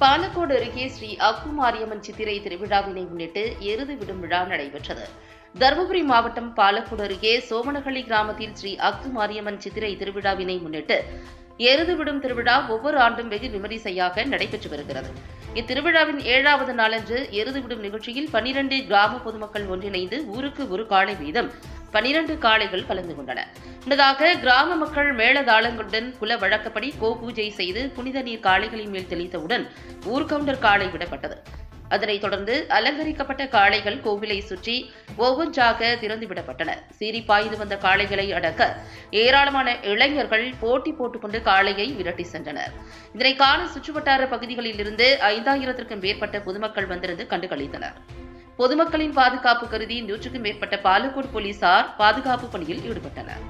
பாலக்கோடு அருகே ஸ்ரீ அக்குமாரியம்மன் சித்திரை திருவிழாவினை முன்னிட்டு எருது விடும் விழா நடைபெற்றது. தருமபுரி மாவட்டம் பாலக்கோடு அருகே சோமனஹள்ளி கிராமத்தில் ஸ்ரீ அக்கு மாரியம்மன் சித்திரை திருவிழாவினை முன்னிட்டு எருது விடும் திருவிழா ஒவ்வொரு ஆண்டும் வெகு விமரிசையாக நடைபெற்று வருகிறது. இத்திருவிழாவின் ஏழாவது நாளன்று எருது விடும் நிகழ்ச்சியில் பன்னிரண்டு கிராம பொதுமக்கள் ஒன்றிணைந்து ஊருக்கு ஒரு காலை வீதம் பனிரண்டு காளைகள் கலந்து கொண்டன. முன்னதாக கிராம மக்கள் மேளதாளங்களுடன் குல வழக்கப்படி கோ பூஜை செய்து புனித நீர் காளைகளின் மேல் தெளித்தவுடன் ஊர்கவுண்டர் காளை விடப்பட்டது. அதனைத் தொடர்ந்து அலங்கரிக்கப்பட்ட காளைகள் கோவிலை சுற்றி ஒவ்வொன்றாக திறந்துவிடப்பட்டன சீறி பாய்ந்து வந்த காளைகளை அடக்க ஏராளமான இளைஞர்கள் போட்டி போட்டுக்கொண்டு காளையை விரட்டி சென்றனர். இதனை காண சுற்றுவட்டார பகுதிகளில் இருந்து ஐந்தாயிரத்திற்கும் மேற்பட்ட பொதுமக்கள் வந்திருந்து கண்டுகளித்தனர். பொதுமக்களின் பாதுகாப்பு கருதி நூற்றுக்கும் மேற்பட்ட பாலக்கோடு போலீசார் பாதுகாப்பு பணியில் ஈடுபட்டனர்.